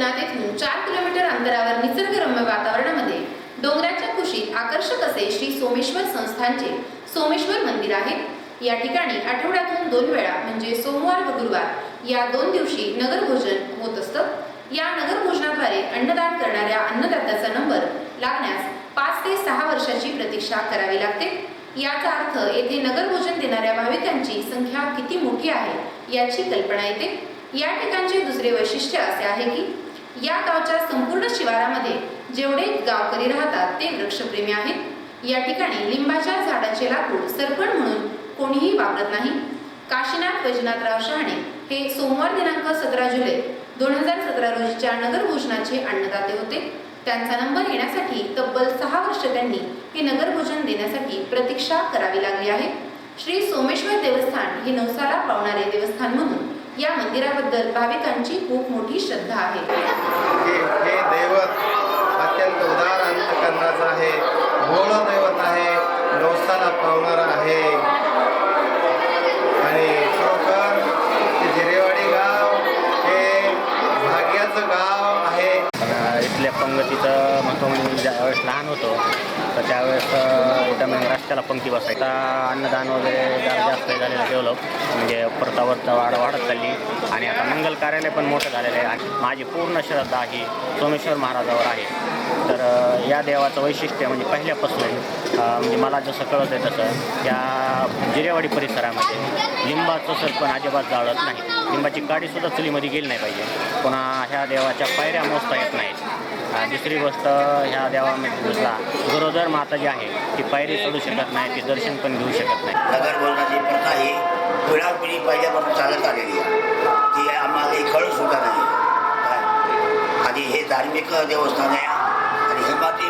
एकनाथ येथून चार किलोमीटर अंतरावर निसर्गरम्य वातावरणामध्ये डोंगराच्या कुशीत आकर्षक असे श्री सोमेश्वर संस्थानचे सोमेश्वर मंदिर आहे. या ठिकाणी आठवड्यातून दोन वेळा म्हणजे सोमवार व गुरुवार या दोन दिवशी नगरभोजन होत असतं. या नगरभोजनाद्वारे अन्नदान करणाऱ्या अन्नदात्याचा नंबर लागण्यास पाच ते सहा वर्षाची प्रतीक्षा करावी लागते. याचा अर्थ येथे नगरभोजन देणाऱ्या भाविकांची संख्या किती मोठी आहे याची कल्पना येते. या ठिकाणचे दुसरे वैशिष्ट्य असे आहे की या गावच्या संपूर्ण शिवारामध्ये जेवढे गावकरी राहतात ते वृक्षप्रेमी आहेत. या ठिकाणी लिंबाच्या झाडाचे लाकूड सरपण म्हणून कोणीही वापरत नाही. काशीनाथ वैजनाथराव शहाणे हे सोमवार दिनांक सतरा जुलै दोन हजार सतरा रोजीच्या नगरभोजनाचे अन्नदाते होते. त्यांचा नंबर येण्यासाठी तब्बल सहा वर्ष त्यांनी हे नगरभोजन देण्यासाठी प्रतीक्षा करावी लागली आहे. श्री सोमेश्वर देवस्थान हे नवसाला पावणारे देवस्थान म्हणून या मंदिराबद्दल भाविकांची खूप मोठी श्रद्धा आहे. मग महत्त्व म्हणजे ज्यावेळेस लहान होतो तर त्यावेळेस अ, एकदम रस्त्याला पंक्ती बसायचा. अन्नदान वगैरे जरा जास्त झालेलं डेव्हलप म्हणजे परतावरचा वाढ वाढत चालली. आणि आता मंगल कार्यालय पण मोठं झालेलं आहे. आणि माझी पूर्ण श्रद्धा ही सोमेश्वर महाराजावर आहे. तर या देवाचं वैशिष्ट्य म्हणजे पहिल्यापासून म्हणजे मला जसं कळत आहे तसं या जिरेवाडी परिसरामध्ये लिंबाचं सरपण अजिबात जाळत नाही. लिंबाची काडीसुद्धा चुलीमध्ये गेली नाही पाहिजे. पुन्हा ह्या देवाच्या पायऱ्या मोजता येत नाहीत. दुसरी गोष्ट ह्या देवामध्ये म्हणजे दुसरा गरोदर माता जी आहे. ती पायरी चढू शकत नाही ती दर्शन पण घेऊ शकत नाही. नगर बोलण्याची प्रथा ही पिढापिढी पहिल्यापासून चालत आलेली आहे. ती आम्हाला कळू सुद्धा नाही. आणि हे धार्मिक देवस्थान आहे. आणि हे माती